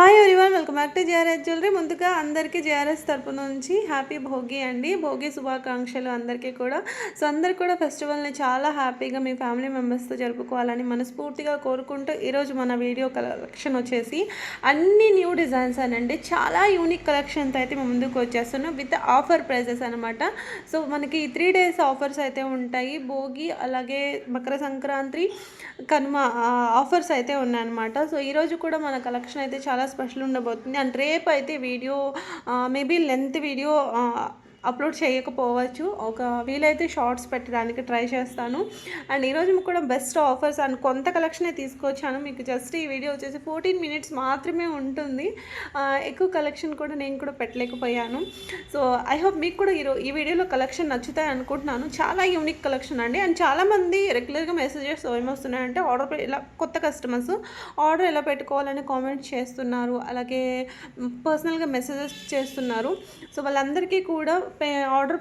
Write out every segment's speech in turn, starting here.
Hi ഒരു welcome back to JRS jewellery. ముందుగా అందరికీ జేఆర్ఎస్ తరపు నుంచి హ్యాపీ భోగి అండి. భోగి శుభాకాంక్షలు అందరికీ కూడా. సో అందరు కూడా ఫెస్టివల్ని చాలా హ్యాపీగా మీ ఫ్యామిలీ మెంబర్స్తో జరుపుకోవాలని మనస్ఫూర్తిగా కోరుకుంటూ ఈరోజు మన వీడియో కలెక్షన్ వచ్చేసి అన్ని న్యూ డిజైన్స్ అనండి. చాలా యూనిక్ కలెక్షన్స్ అయితే మేము ముందుకు వచ్చేస్తున్నాం. విత్ ఆఫర్ ప్రైజెస్ అనమాట సో మనకి త్రీ డేస్ ఆఫర్స్ అయితే ఉంటాయి. భోగి అలాగే మకర సంక్రాంతి కనుమ ఆఫర్స్ అయితే ఉన్నాయన్నమాట. సో ఈరోజు కూడా మన కలెక్షన్ అయితే చాలా స్పెషల్ ఉండబోతుంది అండ్ రేపు అయితే video maybe length video upload చేయకపోవచ్చు. ఒక వీలైతే షార్ట్స్ పెట్టడానికి ట్రై చేస్తాను. అండ్ ఈరోజు కూడా బెస్ట్ ఆఫర్స్ అండ్ కొంత కలెక్షనే తీసుకొచ్చాను. మీకు జస్ట్ ఈ వీడియో వచ్చేసి ఫోర్టీన్ మినిట్స్ మాత్రమే ఉంటుంది. ఎక్కువ కలెక్షన్ కూడా నేను కూడా పెట్టలేకపోయాను. సో ఐ హోప్ మీకు కూడా ఈరో ఈ వీడియోలో కలెక్షన్ నచ్చుతాయి అనుకుంటున్నాను. చాలా యూనిక్ కలెక్షన్ అండి. అండ్ చాలామంది రెగ్యులర్గా మెసేజెస్ ఏమొస్తున్నాయంటే ఆర్డర్ ఇలా కొత్త కస్టమర్స్ ఆర్డర్ ఎలా పెట్టుకోవాలని కామెంట్ చేస్తున్నారు. అలాగే పర్సనల్గా మెసేజెస్ చేస్తున్నారు. సో వాళ్ళందరికీ కూడా ఆర్డర్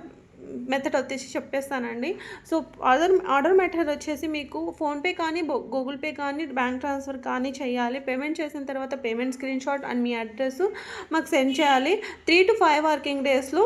మెథడ్ వచ్చేసి చెప్పేస్తానండి. సో ఆర్డర్ ఆర్డర్ మెథడ్ వచ్చేసి మీకు ఫోన్పే కానీ గూగుల్ పే కానీ బ్యాంక్ ట్రాన్స్ఫర్ కానీ చేయాలి. పేమెంట్ చేసిన తర్వాత పేమెంట్ స్క్రీన్ షాట్ అండ్ మీ అడ్రస్ మాకు సెండ్ చేయాలి. త్రీ టు ఫైవ్ వర్కింగ్ డేస్లో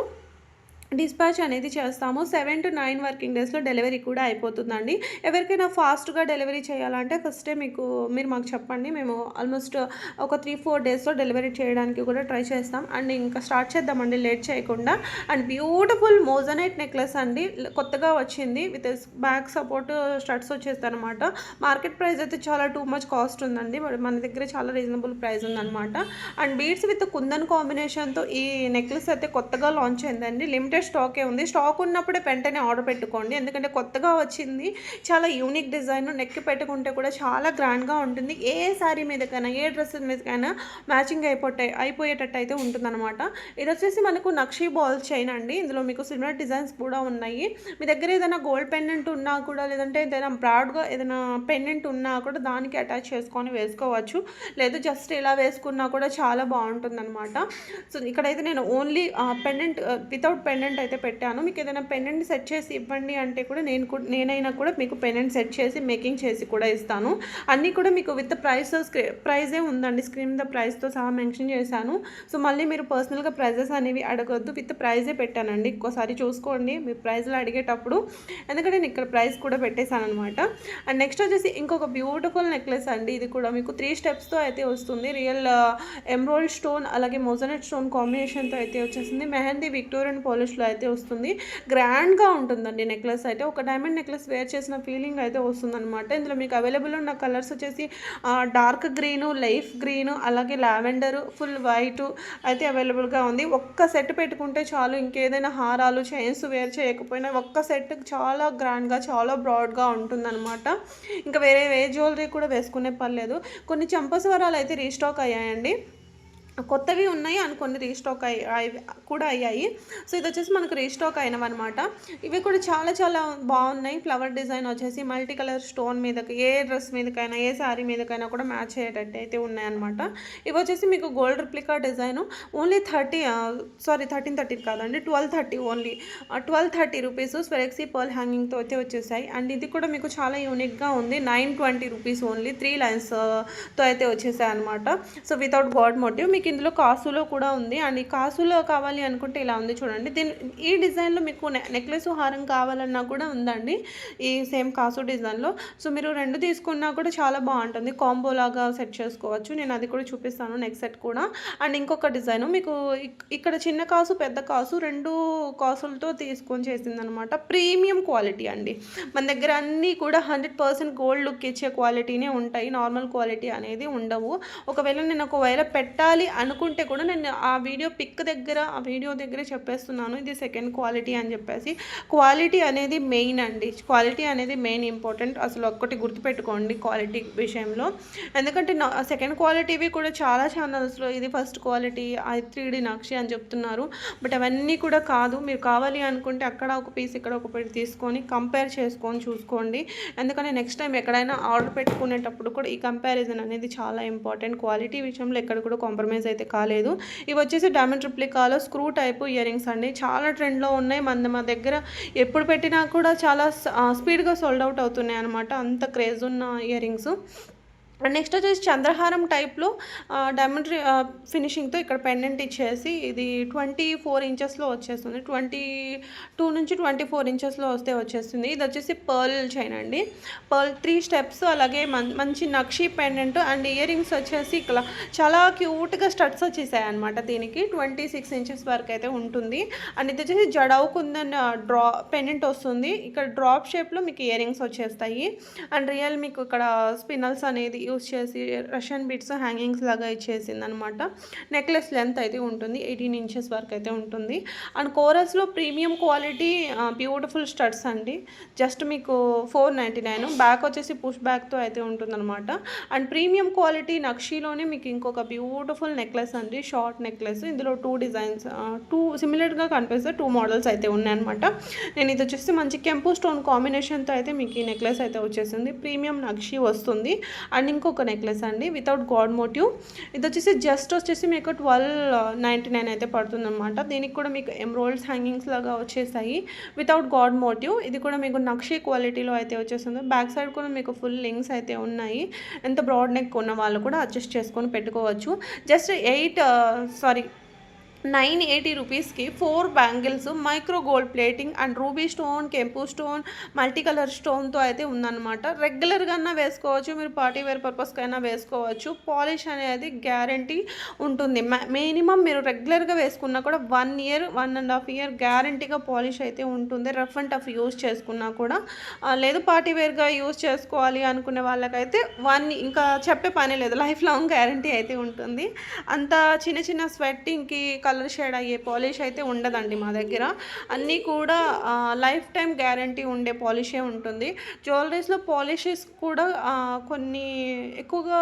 డిస్పాచ్ అనేది చేస్తాము. సెవెన్ టు నైన్ వర్కింగ్ డేస్లో డెలివరీ కూడా అయిపోతుందండి. ఎవరికైనా ఫాస్ట్గా డెలివరీ చేయాలంటే ఫస్టే మీకు మీరు మాకు చెప్పండి. మేము ఆల్మోస్ట్ ఒక త్రీ ఫోర్ డేస్లో డెలివరీ చేయడానికి కూడా ట్రై చేస్తాం. అండ్ ఇంకా స్టార్ట్ చేద్దామండి. లేట్ చేయకుండా. అండ్ బ్యూటిఫుల్ మోజనైట్ నెక్లెస్ అండి. కొత్తగా వచ్చింది. విత్ బ్యాక్ సపోర్ట్ స్టడ్స్ వచ్చేస్తాయి అనమాట మార్కెట్ ప్రైస్ అయితే చాలా టూ మచ్ కాస్ట్ ఉందండి. మరి మన దగ్గర చాలా రీజనబుల్ ప్రైస్ ఉందన్నమాట. అండ్ బీడ్స్ విత్ కుందన్ కాంబినేషన్తో ఈ నెక్లెస్ అయితే కొత్తగా లాంచ్ అయిందండి. లిమిటెడ్ స్టాకే ఉంది. స్టాక్ ఉన్నప్పుడే వెంటనే ఆర్డర్ పెట్టుకోండి. ఎందుకంటే కొత్తగా వచ్చింది. చాలా యూనిక్ డిజైన్ నెక్కి పెట్టుకుంటే కూడా చాలా గ్రాండ్గా ఉంటుంది. ఏ శారీ మీదకైనా ఏ డ్రెస్ మీదకైనా మ్యాచింగ్ అయిపోతే అయిపోయేటట్టు అయితే ఉంటుందన్నమాట. ఇది వచ్చేసి మనకు నక్షీ బాల్ చైన్ అండి. ఇందులో మీకు సిమిలర్ డిజైన్స్ కూడా ఉన్నాయి. మీ దగ్గర ఏదైనా గోల్డ్ పెండెంట్ ఉన్నా కూడా లేదంటే ఏదైనా బ్రాడ్గా ఏదైనా పెండెంట్ ఉన్నా కూడా దానికి అటాచ్ చేసుకొని వేసుకోవచ్చు. లేదు జస్ట్ ఇలా వేసుకున్నా కూడా చాలా బాగుంటుంది అనమాట సో ఇక్కడైతే నేను ఓన్లీ పెండెంట్ వితౌట్ పెండెంట్ అయితే పెట్టాను. మీకు ఏదైనా పెండెంట్ సెట్ చేసి ఇవ్వండి అంటే కూడా నేను కూడా నేనైనా కూడా మీకు పెండెంట్ సెట్ చేసి మేకింగ్ చేసి కూడా ఇస్తాను. అన్నీ కూడా మీకు విత్ ప్రైస్ ప్రైజే ఉందండి. స్క్రీన్ ద ప్రైస్తో సహా మెన్షన్ చేశాను. సో మళ్ళీ మీరు పర్సనల్గా ప్రైజెస్ అనేవి అడగొద్దు. విత్ ప్రైజే పెట్టానండి. ఇంకోసారి చూసుకోండి. మీ ప్రైజ్లో అడిగేటప్పుడు ఎందుకంటే నేను ఇక్కడ ప్రైస్ కూడా పెట్టేశాను అనమాట అండ్ నెక్స్ట్ వచ్చేసి ఇంకొక బ్యూటిఫుల్ నెక్లెస్ అండి. ఇది కూడా మీకు త్రీ స్టెప్స్తో అయితే వస్తుంది. రియల్ ఎమ్రోల్ స్టోన్ అలాగే మోజనెట్ స్టోన్ కాంబినేషన్తో అయితే వచ్చేసింది. మెహందీ విక్టోరియన్ పాలిష్లో అయితే వస్తుంది. గ్రాండ్గా ఉంటుందండి నెక్లెస్ అయితే. ఒక డైమండ్ నెక్లెస్ వేర్ చేసిన ఫీలింగ్ అయితే వస్తుందన్నమాట. ఇందులో మీకు అవైలబుల్ ఉన్న కలర్స్ వచ్చేసి డార్క్ గ్రీను లైఫ్ గ్రీను అలాగే లావెండర్ ఫుల్ వైట్ అయితే అవైలబుల్గా ఉంది. ఒక్క సెట్ పెట్టుకుంటే చాలు ఇంకేదైనా హారాలు చైన్స్ వేర్ చేయకపోయినా ఒక్క సెట్ చాలా గ్రాండ్గా చాలా బ్రాడ్గా ఉంటుందన్నమాట. ఇంకా వేరే ఏ జ్యువెలరీ కూడా వేసుకునే పర్లేదు కొన్ని చంపస్వరాలు అయితే రీస్టాక్ అయ్యాయండి. కొత్తవి ఉన్నాయి అని కొన్ని రీస్టాక్ అయ్యి కూడా అయ్యాయి. సో ఇది వచ్చేసి మనకు రీస్టాక్ అయినవి అనమాట ఇవి కూడా చాలా చాలా బాగున్నాయి. ఫ్లవర్ డిజైన్ వచ్చేసి మల్టీ కలర్ స్టోన్ మీదకి ఏ డ్రెస్ మీదకైనా ఏ శారీ మీదకైనా కూడా మ్యాచ్ అయ్యేటట్టు అయితే ఉన్నాయన్నమాట. ఇవి వచ్చేసి మీకు gold replica design. Only thirty sorry thirteen thirty కాదండి twelve thirty only. Twelve thirty rupees Swarovski pearl హ్యాంగింగ్తో అయితే వచ్చేసాయి. అండ్ ఇది కూడా మీకు చాలా యూనిక్గా ఉంది. Nine twenty rupees only three లైన్స్తో అయితే వచ్చేసాయి అనమాట సో వితౌట్ గాడ్ మోటివ్ మీకు ఇందులో కాసులో కూడా ఉంది. అండ్ ఈ కాసులో కావాలి అనుకుంటే ఇలా ఉంది చూడండి. దీని ఈ డిజైన్లో మీకు నె నెక్లెస్ హారం కావాలన్నా కూడా ఉందండి. ఈ సేమ్ కాసు డిజైన్లో. సో మీరు రెండు తీసుకున్నా కూడా చాలా బాగుంటుంది. కాంబో లాగా సెట్ చేసుకోవచ్చు. నేను అది కూడా చూపిస్తాను నెక్స్ట్ సెట్ కూడా. అండ్ ఇంకొక డిజైన్ మీకు ఇక్కడ చిన్న కాసు పెద్ద కాసు రెండు కాసులతో తీసుకొని చేసిందనమాట. ప్రీమియం క్వాలిటీ అండి. మన దగ్గర అన్నీ కూడా హండ్రెడ్ పర్సెంట్ గోల్డ్ లుక్ ఇచ్చే క్వాలిటీనే ఉంటాయి. నార్మల్ క్వాలిటీ అనేది ఉండవు. ఒకవేళ నేను ఒకవేళ పెట్టాలి అనుకుంటే కూడా నేను ఆ వీడియో పిక్ దగ్గర ఆ వీడియో దగ్గర చెప్పేస్తున్నాను. ఇది సెకండ్ క్వాలిటీ అని చెప్పేసి. క్వాలిటీ అనేది మెయిన్ అండి. క్వాలిటీ అనేది మెయిన్ ఇంపార్టెంట్ అసలు ఒక్కటి గుర్తుపెట్టుకోండి క్వాలిటీ విషయంలో. ఎందుకంటే నా సెకండ్ క్వాలిటీవి కూడా చాలా ఛానల్స్లో ఇది ఫస్ట్ క్వాలిటీ అది త్రీ డి నక్షి అని చెప్తున్నారు. బట్ అవన్నీ కూడా కాదు. మీరు కావాలి అనుకుంటే అక్కడ ఒక పీస్ ఇక్కడ ఒక పీస్ తీసుకొని కంపేర్ చేసుకొని చూసుకోండి. ఎందుకంటే నెక్స్ట్ టైం ఎక్కడైనా ఆర్డర్ పెట్టుకునేటప్పుడు కూడా ఈ కంపారిజన్ అనేది చాలా ఇంపార్టెంట్ క్వాలిటీ విషయంలో ఎక్కడ కూడా కాంప్రమైజ్ అయితే కాలేదు. ఇవి వచ్చేసి డైమండ్ ట్రిప్లికాలో స్క్రూ టైప్ ఇయర్ రింగ్స్ అండి. చాలా ట్రెండ్లో ఉన్నాయి. మన మా దగ్గర ఎప్పుడు పెట్టినా కూడా చాలా స్పీడ్గా సోల్డ్ అవుట్ అవుతున్నాయి అనమాట అంత క్రేజ్ ఉన్న ఇయర్ రింగ్స్ అండ్ నెక్స్ట్ వచ్చేసి చంద్రహారం టైప్లో డైమండ్ ఫినిషింగ్తో ఇక్కడ పెండెంట్ ఇచ్చేసి ఇది ట్వంటీ ఫోర్ ఇంచెస్లో వచ్చేస్తుంది. ట్వంటీ టూ నుంచి ట్వంటీ ఫోర్ ఇంచెస్లో వస్తే వచ్చేస్తుంది. ఇది వచ్చేసి పర్ల్ చైన్ అండి. పర్ల్ త్రీ స్టెప్స్ అలాగే మం- మంచి nakshi pendant and ear rings వచ్చేసి ఇక్కడ చాలా క్యూట్గా స్టడ్స్ వచ్చేసాయి అనమాట దీనికి. ట్వంటీ సిక్స్ ఇంచెస్ వరకు అయితే ఉంటుంది. అండ్ ఇది వచ్చేసి జడవు కుందన్ డ్రా పెండెంట్ వస్తుంది. ఇక్కడ డ్రాప్ షేప్లో మీకు ఇయర్ రింగ్స్ వచ్చేస్తాయి. అండ్ రియల్ మీకు ఇక్కడ స్పినల్స్ అనేది యూస్ చేసి రష్యన్ బీట్స్ హ్యాంగింగ్స్ లాగా ఇచ్చేసింది అనమాట నెక్లెస్ లెంత్ అయితే ఉంటుంది ఎయిటీన్ ఇంచెస్ వరకు అయితే ఉంటుంది. అండ్ కోరస్లో ప్రీమియం క్వాలిటీ బ్యూటిఫుల్ స్టడ్స్ అండి. జస్ట్ మీకు ఫోర్ నైంటీ నైన్ బ్యాక్ వచ్చేసి పుష్ బ్యాక్తో అయితే ఉంటుందన్నమాట అండ్ ప్రీమియం క్వాలిటీ నక్షీలోనే మీకు ఇంకొక బ్యూటిఫుల్ నెక్లెస్ అండి షార్ట్ నెక్లెస్. ఇందులో టూ డిజైన్స్ టూ సిమిలర్గా కనిపిస్తే టూ మోడల్స్ అయితే ఉన్నాయన్నమాట నేను ఇది వచ్చేసి మంచి కెంపు స్టోన్ కాంబినేషన్తో అయితే మీకు ఈ నెక్లెస్ అయితే వచ్చేసింది. ప్రీమియం నక్షి వస్తుంది. అండ్ ఇంకొక నెక్లెస్ అండి వితౌట్ గాడ్ మోటివ్ ఇది వచ్చేసి జస్ట్ వచ్చేసి మీకు ట్వెల్వ్ నైంటీ నైన్ అయితే పడుతుంది అనమాట దీనికి కూడా మీకు ఎమ్రోల్డ్స్ హ్యాంగింగ్స్ లాగా వచ్చేసాయి. వితౌట్ గాడ్ మోటివ్ ఇది కూడా మీకు నక్షి క్వాలిటీలో అయితే వచ్చేస్తుంది. బ్యాక్ సైడ్ కూడా మీకు ఫుల్ లింక్స్ అయితే ఉన్నాయి. ఎంత బ్రాడ్ నెక్ ఉన్న వాళ్ళు కూడా అడ్జస్ట్ చేసుకొని పెట్టుకోవచ్చు. Just eight sorry nine eighty రూపీస్కి four bangles micro gold plating and ruby stone కెంపు స్టోన్ మల్టీ కలర్ స్టోన్తో అయితే ఉందన్నమాట. రెగ్యులర్గా అయినా వేసుకోవచ్చు మీరు పార్టీ వేర్ పర్పస్కైనా వేసుకోవచ్చు. పాలిష్ అనేది గ్యారంటీ ఉంటుంది. మినిమం మీరు రెగ్యులర్గా వేసుకున్నా కూడా one year one and half year గ్యారంటీగా పాలిష్ అయితే ఉంటుంది. రఫ్ అండ్ టఫ్ యూస్ చేసుకున్నా కూడా. లేదు పార్టీ వేర్గా యూస్ చేసుకోవాలి అనుకునే వాళ్ళకైతే వన్ ఇంకా చెప్పే పని లేదు. లైఫ్ లాంగ్ గ్యారంటీ అయితే ఉంటుంది. అంత చిన్న చిన్న స్వెట్టింగ్కి కలర్ షేడ్ అయ్యే పాలిష్ అయితే ఉండదండి మా దగ్గర. అన్నీ కూడా లైఫ్ టైం గ్యారంటీ ఉండే పాలిషే ఉంటుంది. జ్యువెలరీస్లో పాలిషెస్ కూడా కొన్ని ఎక్కువగా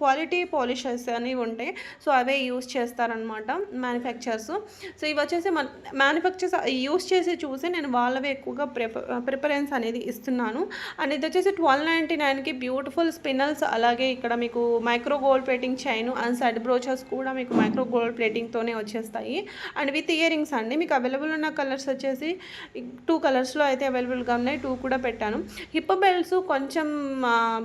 క్వాలిటీ పాలిషెస్ అనేవి ఉంటాయి. సో అవే యూస్ చేస్తారనమాట మ్యానుఫ్యాక్చర్స్ సో ఇవి వచ్చేసి మన మ్యానుఫ్యాక్చర్స్ యూస్ చేసి చూసి నేను వాళ్ళవే ఎక్కువగా ప్రిఫరెన్స్ అనేది ఇస్తున్నాను. అండ్ ఇది వచ్చేసి ట్వెల్వ్ నైంటీ నైన్కి బ్యూటిఫుల్ స్పిన్నల్స్ అలాగే ఇక్కడ మీకు micro gold plating chain and side brooches కూడా మీకు మైక్రో గోల్డ్ ప్లేటింగ్తోనే వచ్చేస్తాయి. అండ్ విత్ ఇయర్ రింగ్స్ అండి. మీకు అవైలబుల్ ఉన్న కలర్స్ వచ్చేసి టూ కలర్స్లో అయితే అవైలబుల్గా ఉన్నాయి. టూ కూడా పెట్టాను. హిప్ బెల్ట్స్ కొంచెం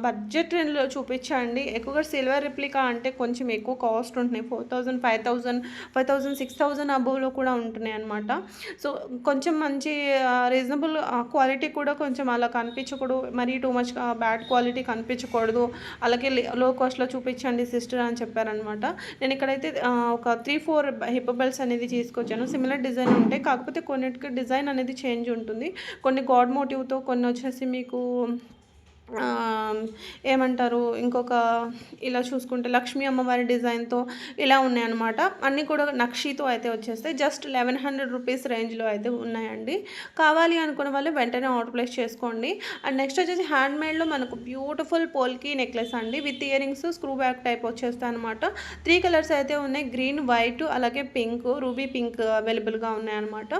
బడ్జెట్ రేంజ్లో చూపించండి. ఎక్కువగా సిల్వర్ రిప్లికా అంటే కొంచెం ఎక్కువ కాస్ట్ ఉంటున్నాయి. Four thousand five thousand five thousand six thousand అబోవ్లో కూడా ఉంటున్నాయి అనమాట సో కొంచెం మంచి రీజనబుల్ క్వాలిటీ కూడా కొంచెం అలా కనిపించకూడదు. మరీ టూ మచ్ బ్యాడ్ క్వాలిటీ కనిపించకూడదు. అలాగే లో కాస్ట్లో చూపించండి సిస్టర్ అని చెప్పారనమాట నేను ఇక్కడైతే ఒక త్రీ ఫోర్ హిప్ బెల్ట్స్ అనేది తీసుకొచ్చాను. సిమిలర్ డిజైన్ ఉంటాయి కాకపోతే కొన్నిటికి డిజైన్ అనేది చేంజ్ ఉంటుంది. కొన్ని గాడ్ మోటివ్తో కొన్ని వచ్చేసి మీకు ఏమంటారు ఇంకొక ఇలా చూసుకుంటే లక్ష్మీ అమ్మవారి డిజైన్తో ఇలా ఉన్నాయన్నమాట. అన్నీ కూడా నక్షితో అయితే వచ్చేస్తాయి. జస్ట్ లెవెన్ హండ్రెడ్ రూపీస్ రేంజ్లో అయితే ఉన్నాయండి. కావాలి అనుకున్న వాళ్ళు వెంటనే ఆర్డర్ ప్లేస్ చేసుకోండి. అండ్ నెక్స్ట్ వచ్చేసి హ్యాండ్ మేడ్లో మనకు బ్యూటిఫుల్ పోల్కి నెక్లెస్ అండి. With ear rings screw back type వచ్చేస్తాయి అనమాట త్రీ కలర్స్ అయితే ఉన్నాయి. గ్రీన్ వైట్ అలాగే పింక్ రూబీ పింక్ అవైలబుల్గా ఉన్నాయన్నమాట.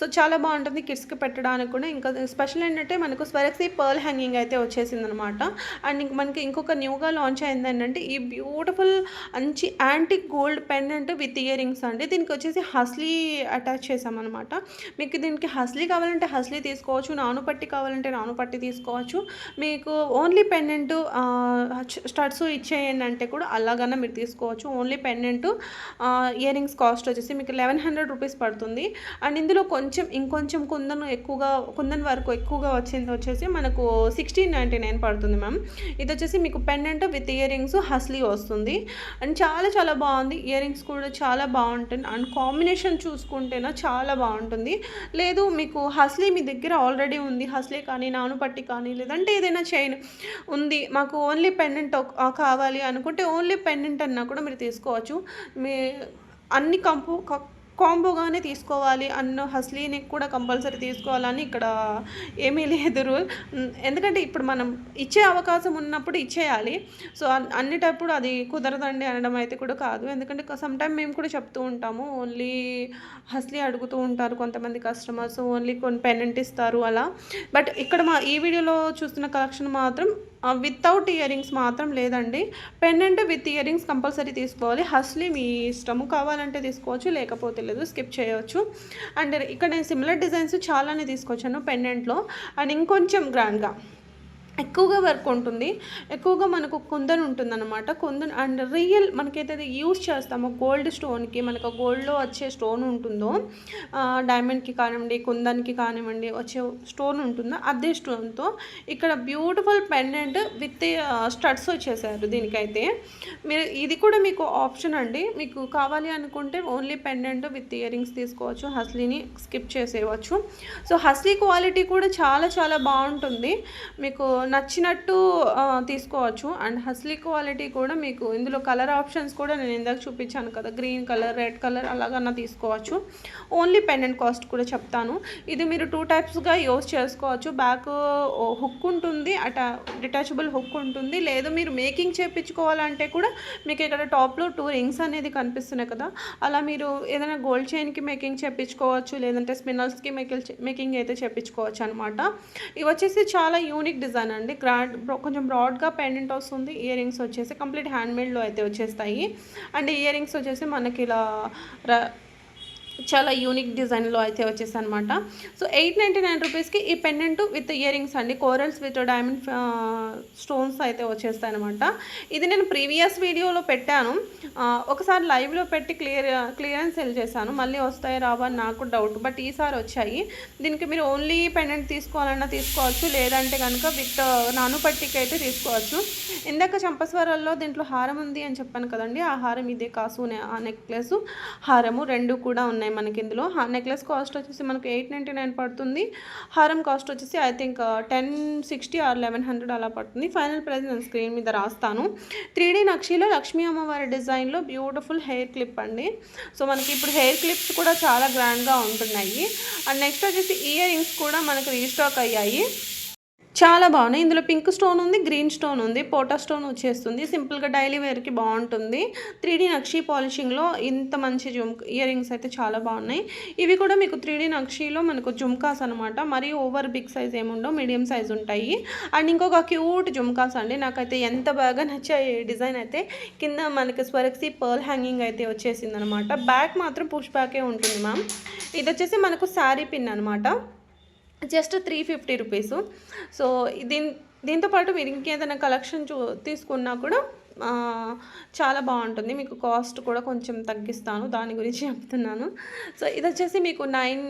సో చాలా బాగుంటుంది. కిడ్స్కి పెట్టడానికి కూడా. ఇంకా స్పెషల్ ఏంటంటే మనకు స్వరక్సీ పర్ల్ హ్యాంగింగ్ అయితే వచ్చేసింది అనమాట అండ్ ఇంక మనకి ఇంకొక న్యూగా లాంచ్ అయింది ఏంటంటే ఈ బ్యూటిఫుల్ మంచి antique gold pendant with ear rings అండి. దీనికి వచ్చేసి హస్లీ అటాచ్ చేసామన్నమాట మీకు దీనికి హస్లీ కావాలంటే హస్లీ తీసుకోవచ్చు నాను పట్టి కావాలంటే నాను పట్టి తీసుకోవచ్చు. మీకు ఓన్లీ పెండెంట్ స్టడ్స్ ఇచ్చేయండి అంటే కూడా అలాగన్నా మీరు తీసుకోవచ్చు. Only pendant ear rings cost వచ్చేసి మీకు లెవెన్ హండ్రెడ్ రూపీస్ పడుతుంది. అండ్ ఇందులో కొంచెం ఇంకొంచెం కుందన్ ఎక్కువగా కుందన్ వరకు ఎక్కువగా వచ్చింది వచ్చేసి మనకు సిక్స్టీన్ నైంటీ నైన్ పడుతుంది మ్యామ్. ఇది వచ్చేసి మీకు pendant with ear rings hasli వస్తుంది. అండ్ చాలా చాలా బాగుంది. ఇయర్ రింగ్స్ కూడా చాలా బాగుంటుంది. అండ్ కాంబినేషన్ చూసుకుంటేనా చాలా బాగుంటుంది. లేదు మీకు హస్లీ మీ దగ్గర ఆల్రెడీ ఉంది. హస్లీ కానీ నానుపట్టి కానీ లేదంటే ఏదైనా చైన్ ఉంది. మాకు ఓన్లీ పెండెంట్ కావాలి అనుకుంటే ఓన్లీ పెండెంట్ అన్నా కూడా మీరు తీసుకోవచ్చు. మీ అన్ని కంపు కాంబోగానే తీసుకోవాలి అన్న హస్లీని కూడా కంపల్సరీ తీసుకోవాలని ఇక్కడ ఏమీ లేదు రూల్. ఎందుకంటే ఇప్పుడు మనం ఇచ్చే అవకాశం ఉన్నప్పుడు ఇచ్చేయాలి. సో అన్నిటప్పుడు అది కుదరదండి అనడం అయితే కూడా కాదు. ఎందుకంటే సమ్ టైం మేము కూడా చెప్తూ ఉంటాము. ఓన్లీ హస్లీ అడుగుతూ ఉంటారు కొంతమంది కస్టమర్స్ ఓన్లీ కొన్ని పెనెంట్ ఇస్తారు అలా. బట్ ఇక్కడ మా ఈ వీడియోలో చూస్తున్న కలెక్షన్ మాత్రం వితౌట్ ఇయర్ రింగ్స్ మాత్రం లేదండి. Pendant with ear rings compulsory తీసుకోవాలి. హస్లీ మీ ఇష్టము కావాలంటే తీసుకోవచ్చు లేకపోతే లేదు స్కిప్ చేయవచ్చు అండ్ ఇక్కడ నేను సిమిలర్ డిజైన్స్ చాలానే తీసుకొచ్చాను పెండెంట్లో అండ్ ఇంకొంచెం గ్రాండ్గా ఎక్కువగా వర్క్ ఉంటుంది. ఎక్కువగా మనకు కుందన్ ఉంటుందన్నమాట. కుందన్ అండ్ రియల్ మనకైతే యూస్ చేస్తామో గోల్డ్ స్టోన్కి మనకు గోల్డ్లో వచ్చే స్టోన్ ఉంటుందో డైమండ్కి కానివ్వండి కుందన్కి కానివ్వండి వచ్చే స్టోన్ ఉంటుందో అదే స్టోన్తో ఇక్కడ బ్యూటిఫుల్ పెండెంట్ విత్ స్టడ్స్ వచ్చేసారు దీనికైతే. మీరు ఇది కూడా మీకు ఆప్షన్ అండి. మీకు కావాలి అనుకుంటే ఓన్లీ పెండెంట్ విత్ ఇయరింగ్స్ తీసుకోవచ్చు హస్లీని స్కిప్ చేసేయవచ్చు. సో హస్లీ క్వాలిటీ కూడా చాలా చాలా బాగుంటుంది. మీకు నచ్చినట్టు తీసుకోవచ్చు. అండ్ హస్లీ క్వాలిటీ కూడా మీకు ఇందులో కలర్ ఆప్షన్స్ కూడా నేను ఇందాక చూపించాను కదా గ్రీన్ కలర్ రెడ్ కలర్ అలాగన్నా తీసుకోవచ్చు. ఓన్లీ పెండెంట్ కాస్ట్ కూడా చెప్తాను. ఇది మీరు టూ టైప్స్గా యూస్ చేసుకోవచ్చు. బ్యాక్ హుక్ ఉంటుంది అట డిటాచబుల్ హుక్ ఉంటుంది. లేదు మీరు మేకింగ్ చేయించుకోవాలంటే కూడా మీకు ఇక్కడ టాప్లో టూ రింగ్స్ అనేది కనిపిస్తున్నాయి కదా. అలా మీరు ఏదైనా గోల్డ్ చైన్కి మేకింగ్ చేయించుకోవచ్చు లేదంటే స్పినల్స్కి మేకింగ్ మేకింగ్ అయితే చేయించుకోవచ్చు అనమాట ఇవి వచ్చేసి చాలా యూనిక్ డిజైన్ అండి. గ్రాండ్ కొంచెం బ్రాడ్గా పెండెంట్ వస్తుంది. ఇయర్ రింగ్స్ వచ్చేసి కంప్లీట్ హ్యాండ్మేడ్లో అయితే వచ్చేస్తాయి. అండ్ ఇయర్ రింగ్స్ వచ్చేసి మనకి ఇలా చాలా యూనిక్ డిజైన్లో అయితే వచ్చేసి అనమాట సో ఎయిట్ నైంటీ నైన్ రూపీస్కి ఈ పెండెంట్ విత్ ఇయరింగ్స్ అండి. కోరల్స్ విత్ డైమండ్ స్టోన్స్ అయితే వచ్చేస్తాయి అనమాట ఇది నేను ప్రీవియస్ వీడియోలో పెట్టాను. Uh, ఒకసారి లైవ్లో పెట్టి క్లియర్ క్లియరెన్స్ సెల్ చేశాను. మళ్ళీ వస్తాయి రావా నాకు డౌట్ బట్ ఈసారి వచ్చాయి. దీనికి మీరు ఓన్లీ పెండెంట్ తీసుకోవాలన్నా తీసుకోవచ్చు లేదంటే కనుక విత్ uh, నాను పట్టికి అయితే తీసుకోవచ్చు. ఇందాక చంపస్వరాల్లో దీంట్లో హారం ఉంది అని చెప్పాను కదండి. ఆ హారం ఇదే కాసు ఆ నెక్లెస్ హారము రెండు కూడా ఉన్నాయి. మనకి ఇందులో. నెక్లెస్ కాస్ట్ వచ్చేసి మనకు ఎయిట్ నైంటీ నైన్ పడుతుంది. హారం కాస్ట్ వచ్చేసి I think ten sixty or eleven hundred అలా పడుతుంది. ఫైనల్ ప్రైస్ నేను స్క్రీన్ మీద రాస్తాను. త్రీ డీ నక్షిలో లక్ష్మీ అమ్మవారి డిజైన్లో బ్యూటిఫుల్ హెయిర్ క్లిప్ అండి. సో మనకి ఇప్పుడు హెయిర్ క్లిప్స్ కూడా చాలా గ్రాండ్గా ఉంటున్నాయి. అండ్ నెక్స్ట్ వచ్చేసి ఇయర్ రింగ్స్ కూడా మనకు రీస్టాక్ అయ్యాయి. చాలా బాగున్నాయి. ఇందులో పింక్ స్టోన్ ఉంది గ్రీన్ స్టోన్ ఉంది పోటా స్టోన్ వచ్చేస్తుంది. సింపుల్గా డైలీ వేర్కి బాగుంటుంది. త్రీ డీ నక్షి పాలిషింగ్లో ఇంత మంచి జుమ్ ఇయర్ రింగ్స్ అయితే చాలా బాగున్నాయి. ఇవి కూడా మీకు త్రీ డీ నక్షిలో మనకు జుమ్కాస్ అనమాట మరీ ఓవర్ బిగ్ సైజ్ ఏముండవు మీడియం సైజ్ ఉంటాయి. అండ్ ఇంకొక క్యూట్ జుమ్కాస్ అండి. నాకైతే ఎంత బాగా నచ్చాయి డిజైన్ అయితే. కింద మనకి స్వరక్సీ పర్ల్ హ్యాంగింగ్ అయితే వచ్చేసింది అనమాట బ్యాక్ మాత్రం పుష్ బ్యాకే ఉంటుంది మ్యామ్. ఇది వచ్చేసి మనకు శారీ పిన్ అనమాట just three fifty rupees. So దీని దీంతో పాటు మీరు ఇంకేదైనా కలెక్షన్ చూ తీసుకున్నా కూడా చాలా బాగుంటుంది. మీకు కాస్ట్ కూడా కొంచెం తగ్గిస్తాను. దాని గురించి చెప్తున్నాను. సో ఇది వచ్చేసి మీకు nine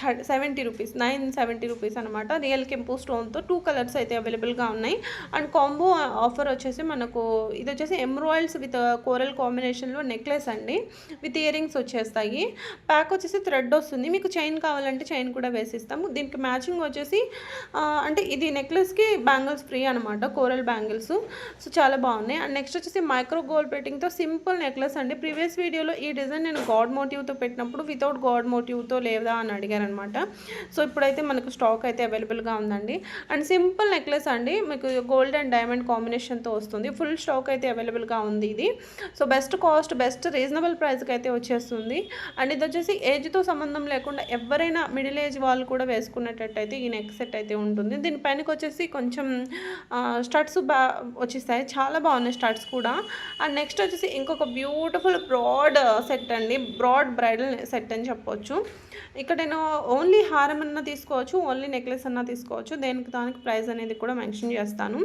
thirty seventy rupees nine seventy rupees అనమాట రియల్ కెంపు స్టోన్తో టూ కలర్స్ అయితే అవైలబుల్గా ఉన్నాయి. అండ్ కాంబో ఆఫర్ వచ్చేసి మనకు ఇది వచ్చేసి ఎమ్రాయిల్స్ విత్ కోరల్ కాంబినేషన్లో నెక్లెస్ అండి. విత్ ఇయర్ రింగ్స్ వచ్చేస్తాయి. ప్యాక్ వచ్చేసి థ్రెడ్ వస్తుంది. మీకు చైన్ కావాలంటే చైన్ కూడా వేసిస్తాము. దీనికి మ్యాచింగ్ వచ్చేసి అంటే ఇది నెక్లెస్కి బ్యాంగిల్స్ ఫ్రీ అనమాట కోరల్ బ్యాంగిల్స్. సో చాలా బాగున్నాయి. అండ్ నెక్స్ట్ వచ్చేసి మైక్రో గోల్డ్ పెట్టింగ్తో సింపుల్ నెక్లెస్ అండి. ప్రీవియస్ వీడియోలో ఈ డిజైన్ నేను గాడ్ మోటివ్తో పెట్టినప్పుడు వితౌట్ గాడ్ మోటివ్తో లేదా అని అడిగారనమాట. సో ఇప్పుడైతే మనకు స్టాక్ అయితే అవైలబుల్గా ఉందండి. అండ్ సింపుల్ నెక్లెస్ అండి. మీకు గోల్డ్ అండ్ డైమండ్ కాంబినేషన్తో వస్తుంది. ఫుల్ స్టాక్ అయితే అవైలబుల్గా ఉంది ఇది. So best cost best reasonable ప్రైస్కి అయితే వచ్చేస్తుంది. అండ్ ఇది వచ్చేసి ఏజ్తో సంబంధం లేకుండా ఎవరైనా మిడిల్ ఏజ్ వాళ్ళు కూడా వేసుకునేటట్టయితే ఈ నెక్ సెట్ అయితే ఉంటుంది. దీనిపైనకి వచ్చేసి కొంచెం స్టడ్స్ బా వచ్చేస్తాయి చాలా బాగున్నాయి స్టడ్స్ కూడా. అండ్ నెక్స్ట్ వచ్చేసి ఇంకొక బ్యూటిఫుల్ బ్రాడ్ సెట్ అండి. బ్రాడ్ బ్రైడల్ సెట్ అని చెప్పొచ్చు. ఇక్కడ నేను ఓన్లీ హారం అన్నా తీసుకోవచ్చు ఓన్లీ నెక్లెస్ అన్నా తీసుకోవచ్చు. దేనికి దానికి ప్రైస్ అనేది కూడా మెన్షన్ చేస్తాను.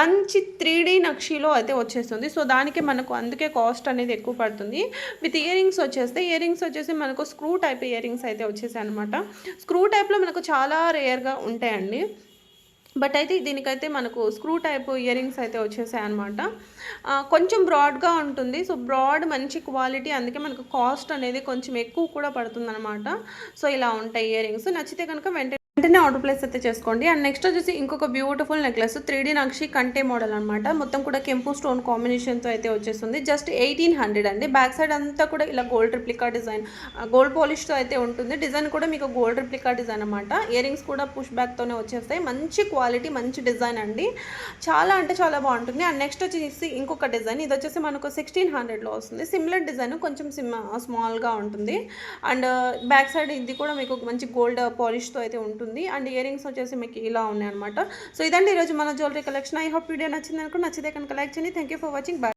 మంచి త్రీ డీ నక్షీలో అయితే వచ్చేస్తుంది. సో దానికి మనకు అందుకే కాస్ట్ అనేది ఎక్కువ పడుతుంది. విత్ ఇయర్ రింగ్స్ వచ్చేస్తే ఇయర్ రింగ్స్ వచ్చేసి మనకు స్క్రూ టైప్ ఇయర్ రింగ్స్ అయితే వచ్చేసాయి అనమాట స్క్రూ టైప్లో మనకు చాలా రేర్గా ఉంటాయండి. బట్ అయితే దీనికైతే మనకు స్క్రూ టైప్ ఇయర్ రింగ్స్ అయితే వచ్చేసాయి అనమాట కొంచెం బ్రాడ్గా ఉంటుంది. సో బ్రాడ్ మంచి క్వాలిటీ అందుకే మనకు కాస్ట్ అనేది కొంచెం ఎక్కువ కూడా పడుతుంది సో ఇలా ఉంటాయి ఇయర్ రింగ్స్ నచ్చితే కనుక వెంటనే వెంటనే ఆర్డర్ ప్లేస్ అయితే చేసుకోండి. అండ్ నెక్స్ట్ వచ్చేసి ఇంకొక beautiful necklace three D nakshi కంటే మోడల్ అనమాట మొత్తం కూడా కెంపు స్టోన్ కాంబినేషన్తో అయితే వచ్చేస్తుంది. జస్ట్ ఎయిటీన్ హండ్రెడ్ అండి. బ్యాక్ సైడ్ అంతా కూడా ఇలా గోల్డ్ రిప్లికా డిజైన్ గోల్డ్ పాలిష్తో అయితే ఉంటుంది. డిజైన్ కూడా మీకు గోల్డ్ రిప్లికా డిజైన్ అనమాట ఇయర్ రింగ్స్ కూడా పుష్ బ్యాక్తోనే వచ్చేస్తాయి. మంచి క్వాలిటీ మంచి డిజైన్ అండి. చాలా అంటే చాలా బాగుంటుంది. అండ్ నెక్స్ట్ వచ్చేసి ఇంకొక డిజైన్ ఇది వచ్చేసి మనకు సిక్స్టీన్ హండ్రెడ్లో వస్తుంది. సిమిలర్ డిజైన్ కొంచెం సిమ్ స్మాల్గా ఉంటుంది. అండ్ బ్యాక్ సైడ్ ఇది కూడా మీకు మంచి గోల్డ్ పాలిష్తో అయితే ఉంటుంది. అండ్ ఇయర్ రింగ్స్ వచ్చేసి మీకు ఇలా ఉన్నాయి అనమాట సో ఇదండి ఈరోజు మన jewellery collection I hope video నచ్చింది అనుకో నచ్చితే కనుక లైక్ చేయండి. Thank you for watching bye